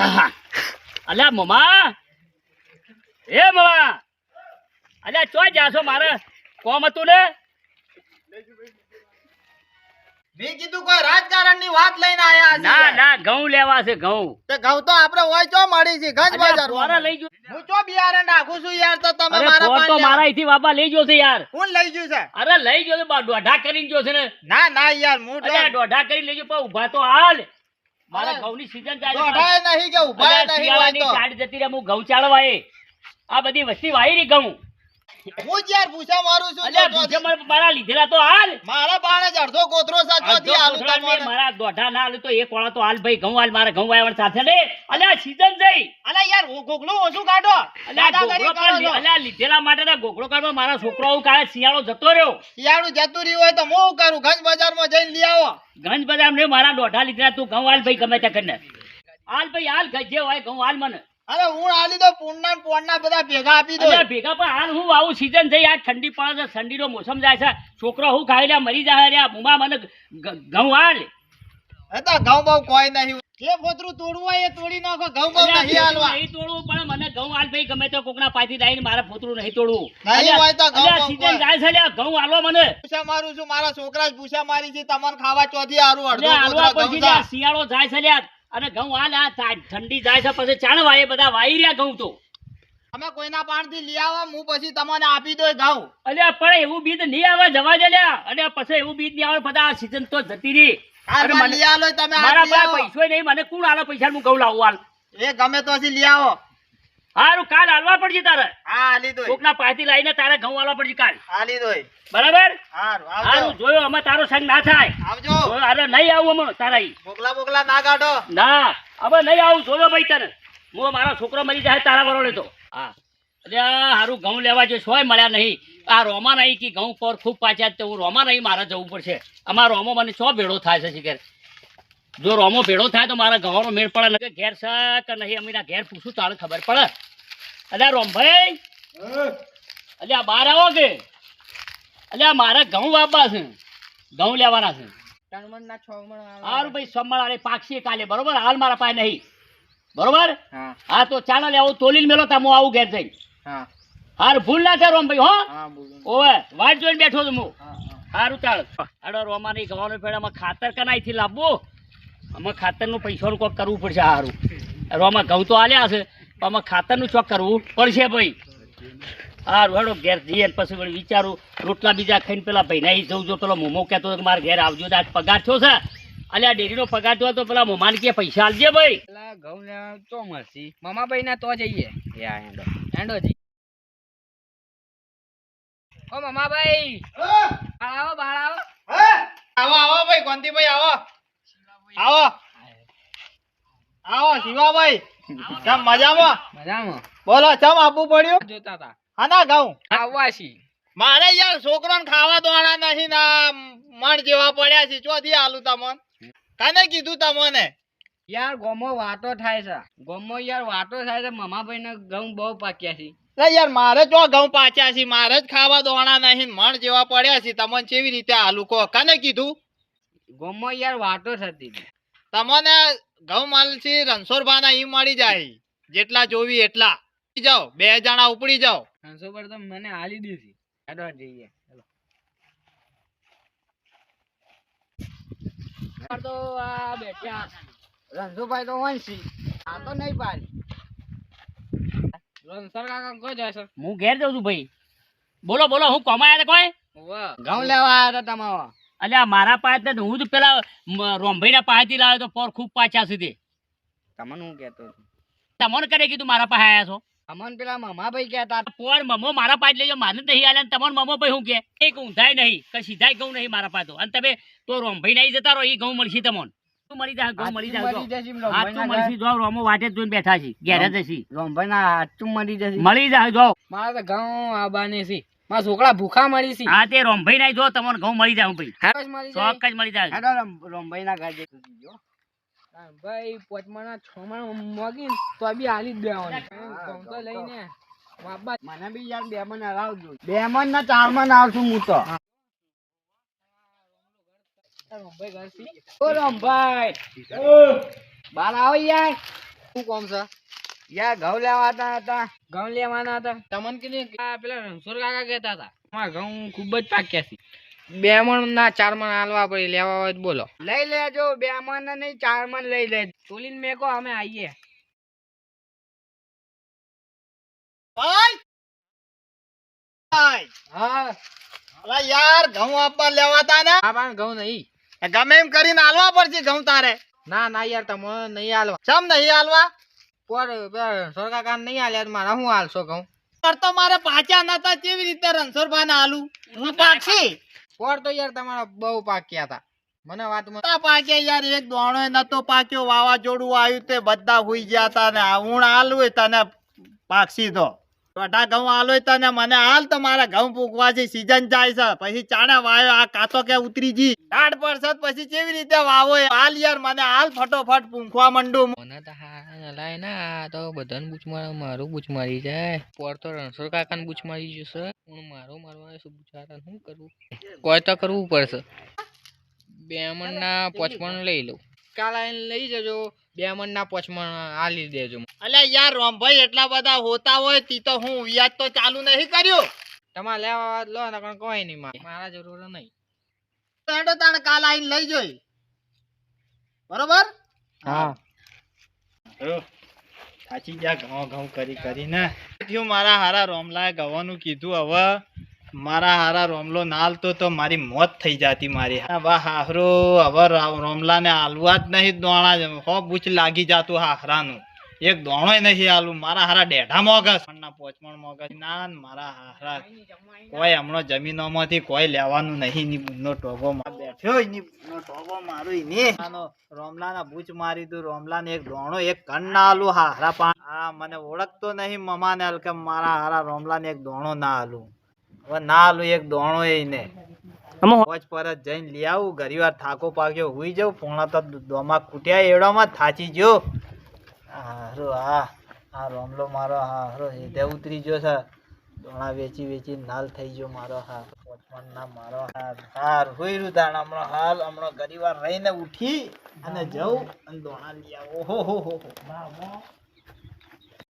અલ્યા મમા એ મમા અલ્યા ચોય જાશો મારે કોમ હતું ને મેં કીધું કોઈ રાજકારણની વાત લઈને આયા ના ના ઘઉં લેવા છે ઘઉં. તે ઘઉં તો આપણે હોય ચો મળી છે ગંજ બજાર પોરા લઈ જો. હું ચો બિયારણ નાખું છું યાર તો તમે મારા પોર તો મારા અહીંથી બાબા લઈ ગયો છે યાર. કોણ લઈ ગયું છે. અરે લઈ ગયો છે દોઢા કરીને ગયો છે ને. ના ના યાર હું દોઢા કરી લેજો પણ ઊભા તો હાલ. મારા ઘઉંની સીઝન ચાલે નહીં કે જતી રહે હું ઘઉં ચાળવા એ. આ બધી વસ્તી વાયરી ઘઉં. હું યાર પૂછા મારું છું અલ્યા ભૂસે મારા લીધેલા તો હાલ. મારા બાણે જ અડધો કોતરો આલુ કોથળા તમને મારા દોઢા ના હાલ તો એક વાળા તો હાલ ભાઈ ઘઉં હાલ મારા ઘઉં વાવણ સાથે લે. અલ્યા સીઝન જઈ અલ્યા યાર હું ગોગલું ઓછું કાઢો. અલ્યા ગોગળો લીધેલા માટે તો ગોગળો કાઢવા મારા છોકરાઓ કાલે શિયાળો જતો રહ્યો. શિયાળું જતું રહ્યું હોય તો હું શું કરું? ગંજ બજારમાં જઈને લઈ આવો. ગંજ બજાર ને મારા દોઢા લીધેલા તું ઘઉં હાલ ભાઈ ગમે ત્યાં કરીને. હાલ ભાઈ હાલ ગજે હોય ઘઉં હાલ મને. અરે હું આલી તો પૂર્ણા પોણના બધા ભેગા આપી દો. ભેગા પણ હાલ હું આવું સીઝન થઈ આ ઠંડી પડે છે ઠંડીનો મોસમ જાય છે. છોકરો હું ખાઈ લે મરી જાય રે મુમા મને ઘઉં હાલ એ તો ઘઉં બહુ કોઈ નહીં. જે ફોતરું તોડવું હોય એ તોડી નાખો ઘઉં બહુ નહીં હાલવા. નહીં તોડવું પણ મને ઘઉં હાલ ભાઈ ગમે તો કોકના પાછી દાઈને મારા ફોતરું નહીં તોડવું. નહીં હોય તો ઘઉં સીઝન જાય છે લે ઘઉં હાલો મને. પૂછા મારું છું મારા છોકરા જ પૂછા મારી છે તમને ખાવા ચોથી હારું અડધો હાલવા પછી. શિયાળો જાય છે લ્યા અને ઘઉં હાલ આ ઠંડી જાય છે પછી ચાણ વાય બધા વાઈ રહ્યા ઘઉં તો. અમે કોઈના પાણથી લઈ આવો હું પછી તમને આપી દો ઘઉં. અલ્યા પણ એવું બીજ નહીં આવે જવા દે લ્યા. અને પછી એવું બીજ નહીં આવે બધા સીઝન તો જતી રહી. મારા. પૈસો નહીં મને કોણ આલે પૈસા હું ઘઉં લાવું હાલ? એ ગમે તો હજી લઈ આવો. હારું કાલ હાલવા પડશે તારે. હા હાલી કોકના પાસેથી લઈને તારે ઘઉં હાલવા પડશે કાલ. હાલી બરાબર? હારું હારું જોયો અમે તારો સંગ ના થાય. આવજો. અરે નહીં આવું અમે તારા ઈ. મોકલા મોકલા ના કાઢો ના હવે નહીં આવું જોયો ભાઈ તને. હું મારો છોકરો મરી જાય તારા વરોડે તો. હા. અરે હારું ઘઉં લેવા જો સોય મળ્યા નહીં. આ રોમા નહીં કે ઘઉં પર ખૂબ પાછા તો હું રોમા નહીં મારે જવું પડશે. અમારો રોમો મને સો ભેળો થાય છે શિખર. જો રોમો ભેળો થાય તો મારા ઘઉંનો મેળ પડે ને ઘેર છે કે નહીં. અમીના ઘેર પૂછું તારે ખબર પડે. અલ્યા રોમભાઈ. અલ્યા બાર આવો કે? અલ્યા મારે ઘઉં વાવવા છે. ઘઉં લેવાના છે. સારું ભાઈ સોમવારે પાકશે કાલે બરોબર? હાલ મારા પાસે નહીં. બરોબર? હા. હા તો ચાલો લે આવું તોલીને મેલો તા હું આવું ઘેર જઈ. હાર ભૂલ ના થાય રોમભાઈ હો? ઓવે વાટ જોઈને બેઠો છું હું. સારું ચાલ. હાડો રોમાની ગવાનું પેડામાં ખાતર કનાઈથી લાવવું. આમાં ખાતરનું પૈસાનું કોક કરવું પડશે સારું રોમાં ઘઉં તો આલ્યા હશે. આમાં ખાતરનું ચોક કરવું પડશે ભાઈ. સારું હેડો ઘેર જઈએ પછી વળી વિચારું રોટલા બીજા ખાઈને પેલા ભાઈને અહીં જવું જો પેલો મોમો કહેતો હતો કે મારા ઘેર આવજો આજ પગાર થયો છે. અલ્યા ડેરીનો પગાર થયો તો પેલા મોમાને કે પૈસા આલજે ભાઈ. ઘઉં તો મળશે. મમાભાઈ ના તો જઈએ યા હેંડો. જઈએ જી. ઓ મમાભાઈ. બાળ આવો બાળ આવો. આવો આવો ભાઈ કોંતીભાઈ આવો. આવો. આવો શિવાભાઈ. કેમ મજામાં? મજામાં. બોલો ચમ આપવું પડ્યું? જોતા હતા આના ઘઉં આવવાસી મારે યાર છોકરાને ખાવા દોણા નહીં ના મણ જેવા પડ્યા છે. ચોથી આલુ તમન. કને કીધું તમને? યાર ગોમો વાતો થાય છે. ગોમો યાર વાતો થાય છે. મમાભાઈ ને ઘઉં બહુ પાક્યા છે. યાર મારે જો ઘઉં પાચ્યા છે. મારે જ ખાવા દોણા નહીં મણ જેવા પડ્યા છે. તમને કેવી રીતે આલુ કહો? કને કીધું? ગોમો યાર વાતો થતી. તમને ઘઉં મળશે રણછોડભાના ઈ મળી જાય. જેટલા જોવી એટલા. જાઓ. બે જણા ઉપડી જાઓ. રણછોડભાઈ તો મને હાલી દીધી. હેડો જઈએ. તો આ બેઠા. રણછોભાઈ તો વંશી આ તો નહીં પાડી. રણસર કાકા કોઈ જાય સર હું ઘેર જાઉં છું ભાઈ. બોલો બોલો હું કમાયા કોઈ? ઘઉં લેવા આવ્યા હતા તમારા. અલ્યા મારા પાસે હું તો પેલા રોમભાઈના પાસેથી લાવ્યો તો પર ખૂબ પાછા સુધી. તમને હું કહેતો તમને કરે કીધું મારા પાસે આવ્યા છો? અમન પેલા મમાભાઈ કહેતા પોર મમો મારા પાસે લેજો મારે નહીં આલે તમારો મમો ભાઈ હું કે એક ઊંધાય નહીં કે સીધાય ઘઉં નહીં મારા પાસે તો અને તમે તો રોમભાઈ નહીં જતા રહો એ ઘઉં મળશે તમને. મળી જાય ઘઉં મળી જાય આ હાચું મળી જો. રોમો વાટે જોઈને બેઠા છે ઘેરે જ રોમભાઈ ના હાચું મળી જશે. મળી જાય જો. મારા તો ઘઉં આબાને છે. મારા છોકરા ભૂખા મળી છે. હા તે રોમભાઈ નહીં જો તમને ઘઉં મળી જાય ભાઈ. જાય. ચોક્કસ મળી જાય. રોમભાઈ ના ઘર જો ભાઈ પોચમાના છ માં મોગી તો બી હાલી જ દેવાનું. તો લઈને બાબા મને બી યાર બે મન હરાવજો. બે મન ના ચાર મન આવશું હું તો. રોમભાઈ ઘરથી ઓ રોમભાઈ. બાર આવો યાર. શું કોમ છે? યાર ઘઉં લેવાતા હતા? ઘઉં લેવાના હતા. તમને કીધું પેલા રણછોડ કાકા કહેતા હતા. અમારા ઘઉં ખૂબ જ પાક્યા છે. બે મણ ના ચાર મણ હાલવા પડે લેવા હોય તો બોલો. લઈ લેજો બે મણ નહીં ચાર મણ લઈ લેજો. તોલીને મેકો અમે આવીએ ભાઈ! ભાઈ, હા. યાર ઘઉં આપવા લેવાતા ને? આ પણ ઘઉં નહીં. ગમે એમ કરીને હાલવા પડશે ઘઉં તારે. ના ના યાર તમે નહીં હાલવા. ચમ નહીં હાલવા? રણછોડ કાકા નહીં મારા શું હાલશો કહું? પર તો મારે પાછા નતા કેવી રીતે રણછોડભાઈ ને હાલું? હું પાછી પર તો યાર તમારા બહુ પાક્યા હતા. મને વાત પાક્યા યાર એક દોણો નતો પાક્યો વાવાઝોડું આવ્યું તે બધા હુઈ ગયા તા ને હું હાલું તને પાક્ષી તો. દોઢા ઘઉં હાલો તને મને હાલ તો મારા ઘઉં પૂકવા છે સીઝન જાય છે. પછી ચાણા વાયો આ કાતો કે ઉતરી જી. દાઢ પરસદ પછી કેવી રીતે વાવો હાલ યાર મને હાલ ફટોફટ પૂંખવા મંડું. મને તો હાલાય ના તો બધાને બૂચ મારે મારું બૂચ મારી જાય. પોર તો રણછોડ કાકાને બૂચ મારી જશે. હું મારો મારવા શું બુચારા શું કરવું કોઈ તો કરવું પડશે. બે મણ ના પચમણ લઈ લઉં. કાલ આવીને લઈ જજો. બે મણ ના પચમણ આલી દેજો. અલ્યા યાર રોમભાઈ એટલા બધા હોતા હોય તી તો હું વ્યાજ તો ચાલુ નહીં કર્યું. તમારે લેવા લો ને પણ કોઈ નહીં મારે. મારા જરૂર નહીં. તો હેડો તાણે કાલ આવીને લઈ જોઈ. બરોબર? હા. સાચી ગયા ઘઉં ઘઉં કરી કરીને. મારા હારા રોમલાએ ગવાનું કીધું હવે. મારા હારા રોમલો ના હાલતો તો મારી મોત થઈ જાતી મારી. વા હાહરો હવે રોમલાને હાલવા જ નહીં દોણા જ હો, બૂચ લાગી જાતું હાહરાનું. એક દોણો નહીં હાલું મારા હારા ડેઢા મોગસ. ના પોચમણ મોગસ. ના મારા હારા. કોઈ હમણાં જમીનોમાંથી કોઈ લેવાનું નહીં. ની બુનનો ટોગો બેઠ્યો ની બુનનો ટોગો મારો ઈને. રોમલાના બૂચ મારી દઉં. રોમલાને એક દોણો, એક કણ ના હાલું હારા પાણ હા મને ઓળખતો નહીં મમાને હાલ કે મારા હારા રોમલાને એક દોણો ના આલું. હવે ના આલું એક દોણો એને પોચ પરત જઈને લઈ આવું. ઘણી વાર થાકો પાક્યો હુઈ જાઉં. પોણા તો દોમાં કૂટ્યા એવડામાં થાચી ગયો. હારો હા આ રોમલો મારો હારો હેધે ઉતરી ગયો છે. દોણા વેચી વેચી નાલ થઈ ગયો મારો હા ના મારો હાર. હાર હોઈ રૂ તાણ હમણાં હાલ. હમણાં ગરીવાર વાર રહીને ઉઠી અને જઉં અને દોણા લઈ આવું. હો હો હો. હો